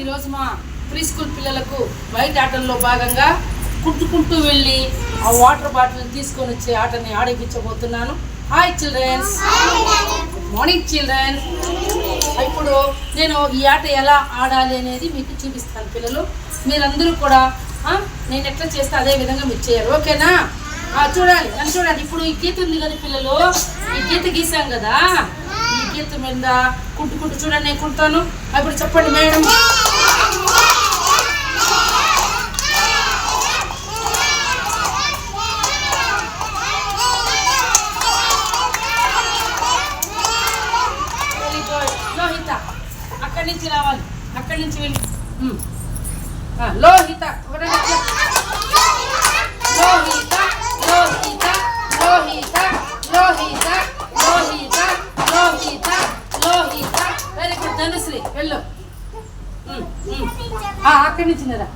ఈరోజు మా pre school పిల్లలకు బయట ఆటల్లో భాగంగా కుట్టుకుంటూ వెళ్ళి ఆ వాటర్ బాటిల్ తీసుకొని వచ్చే ఆటని ఆడిపించబోతున్నాను. Hi children's good morning children ఇప్పుడు నేను ఈ ఆట ఎలా ఆడాలి అనేది మీకు చూపిస్తాను పిల్లలు. మీరందరూ కూడా నేను ఎట్లా చేస్తే అదే విధంగా మీరు చేయరు. ఓకేనా? చూడాలి. నన్ను చూడాలి. ఇప్పుడు ఈ గీత ఉంది కదా పిల్లలు? ఈ గీత గీసాం కదా? గీత మీద కుట్టు చూడండి నేను కుడతాను అప్పుడు చెప్పండి మేడం. లోహిత అక్కడి నుంచి రావాలి. అక్కడి నుంచి వెళ్ళి. లోహిత ఒకటే లోహిత లోహిత లోహిత లోహిత లోహిత లోహిత లోహిత వెరీ గుడ్ ధనుశ్రీ వెళ్ళు ఉమ్, ఉమ్. ఆ, అక్కడి నుంచి నేరా.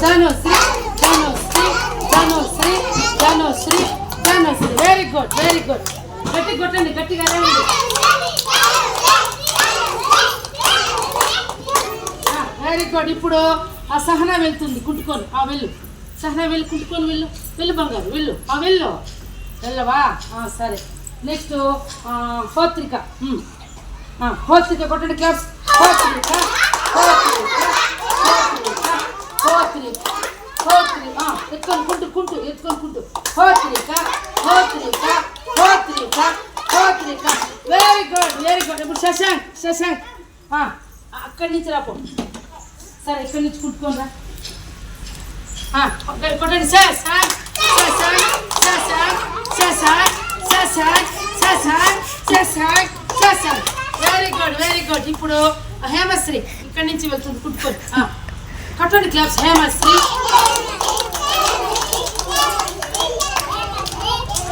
Dhanushree Dhanushree Dhanushree Dhanushree Dhanushree. Very good very good గట్టి కొట్టండి గట్టిగా రండి వెరీ గుడ్ ఇప్పుడు ఆ సహనా వెళ్తుంది కుట్టుకొని ఆ వెళ్ళు. సహనా వెళ్ళి కుట్టుకొని వెళ్ళు. వెళ్ళు బంగారు వెళ్ళు. ఆ వెళ్ళు. వెళ్ళవా? సరే. నెక్స్ట్ హోత్రిక. హోత్రిక కొట్టండి క్లాప్స్. హోత్రిక హోత్రిక హోత్రిక హోత్రిక హోత్రి ఆ, ఎత్తుకొని కుంటు కుంటు ఎత్తుకొని కుంటు Hotrika Hotrika Hotrika Hotrika very good very good ఇప్పుడు శశాంక్ శశాంక్ ఆ, అక్కడి నుంచి రాపో సరే ఇక్కడి నుంచి కుట్టుకోని రా ఆ, కొట్ట- కొట్టండి sir sir Shashank Shashank Shashank Shashank Shashank Shashank Shashank very good very good ఇప్పుడు హేమశ్రీ ఇక్కడి నుంచి వెళ్తుంది కుట్టుకొని. కట్టండి claps Hemashree.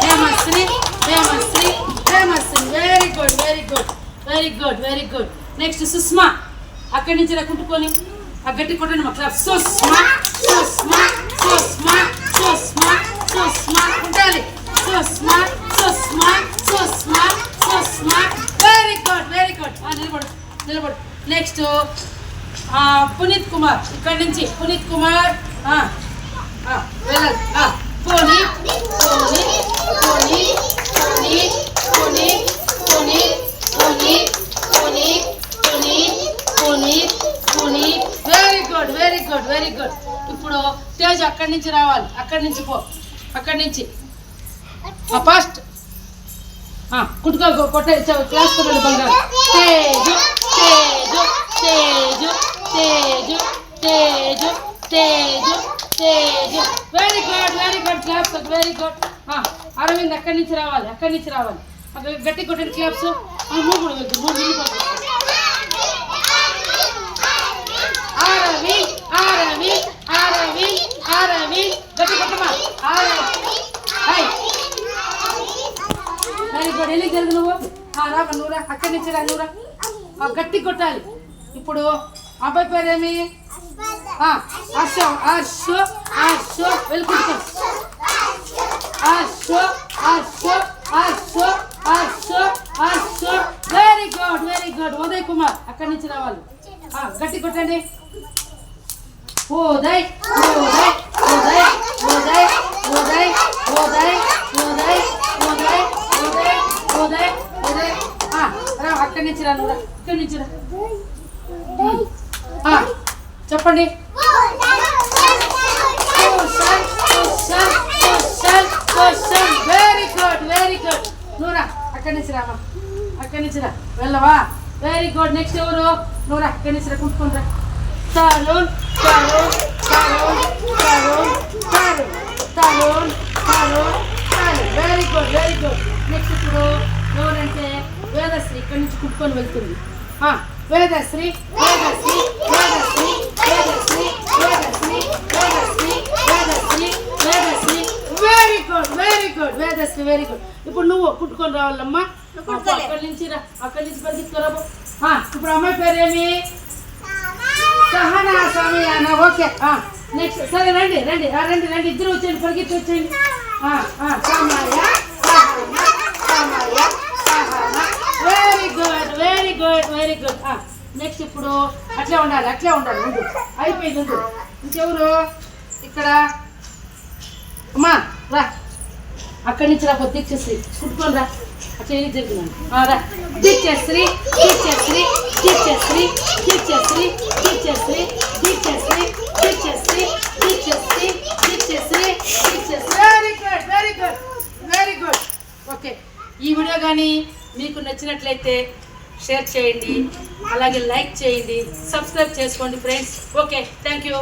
Hemashree Hemashree Hemashree. Very good very good very good very good next Sushma. అక్కడి నుంచి రా కుట్టుకొని ఆ గట్టి కొట్టండి మా క్లాప్స్ సుష్మా సుష్మా సుష్మా సుష్మా సుష్మా. ఉండాలి Sushma Sushma Sushma very good very good నిలబడు నెక్స్ట్ పునీత్ కుమార్ ఇక్కడ నుంచి పునీత్ కుమార్ ఆ, ఆ, వెళ్ళాలి ఆ, Puneeth Puneeth Puneeth Puneeth Puneeth Puneeth Puneeth Puneeth Puneeth Puneeth Puneeth very good very good very good ఇప్పుడు తేజ్ అక్కడి నుంచి రావాలి అక్కడి నుంచి పో అక్కడి నుంచి ఫస్ట్ కుట్టుకో కొట్టే క్లాస్ కొట్టండి బంగారు Teju Teju Teju Teju Teju Teju. Very good very good claps very good Aravind అక్కడి నుంచి రావాలి? అక్కడి నుంచి రావాలి? అక్కడ గట్టి కొట్టిన క్లాప్స్ మూడు కూడా వెళ్తుంది మూడు వెళ్ళిపోతుంది అరవింద్ అరవింద్ అరవింద్ అరవింద్. గట్టి కొట్టమా? వెరీ గుడ్ నువ్వు రా నువ్వు రా అక్కడి నుంచి రా నువ్వు రా ఆ, గట్టి కొట్టాలి. ఇప్పుడు అబ్బాయి పేరేమి వెళ్ళి very good very good Uday Kumar అక్కడి నుంచి రావాలి ఆ, గట్టి కొట్టండి ఉదయ్ ఉదయ్ ఉదయ్ ఉదయ్ ఉదయ్ ఉదయ్ ఉదయ్ ఉదయ్ ఉదయ్ ఉదయ్ ఉదయ్ రా అక్కడి నుంచి రా నువ్వు రా ఇక్కడి నుంచి రా ఉమ్. ఆ, చెప్పండి Kushal Kushal Kushal Kushal very good very good నువ్వు రా అక్కడి నుంచి రామా అక్కడి నుంచి రా వెళ్ళవా వెరీ గుడ్ నెక్స్ట్ ఎవరు నువ్వు రా అక్కడి నుంచి రా కుట్టుకుని రా Tarun Tarun Tarun Tarun Tarun Tarun Tarun Tarun very good very good next ఇప్పుడు ఎవరంటే వేదశ్రీ ఇక్కడి నుంచి కుట్టుకొని వెళ్తుంది ఆ, Vedashree Vedashree Vedashree Vedashree Vedashree Vedashree Vedashree Vedashree very good very good Vedashree very good ఇప్పుడు నువ్వు కుట్టుకొని రావాలమ్మా. అక్కడి నుంచి రా అక్కడి నుంచి పరిగెత్తుకురా పో. ఆ, ఇప్పుడు అమ్మాయి పేరేమి? సహనా సమయాన ఓకే. నెక్స్ట్ సరే రండి రండి. రండి రండి. ఇద్దరు వచ్చేయండి పరిగెత్తి వచ్చేయండి. Very good very good very good next ఇప్పుడు అట్లే ఉండాలి అట్లే ఉండాలి. ఉండు. అయిపోయింది ఉండు. ఇంకెవరు? ఇక్కడ. అమ్మా రా. అక్కడి నుంచి రా దీక్షశ్రీ కుట్టుకొని రా. అట్లా ఏది రా. Deekshashree Deekshashree Deekshashree Deekshashree Deekshashree Deekshashree Deekshashree Deekshashree Deekshashree Deekshashree very good very good very good okay ఈ వీడియో కానీ మీకు నచ్చినట్లయితే షేర్ చేయండి. అలాగే లైక్ చేయండి. సబ్స్క్రైబ్ చేసుకోండి ఫ్రెండ్స్ ఓకే థ్యాంక్ యూ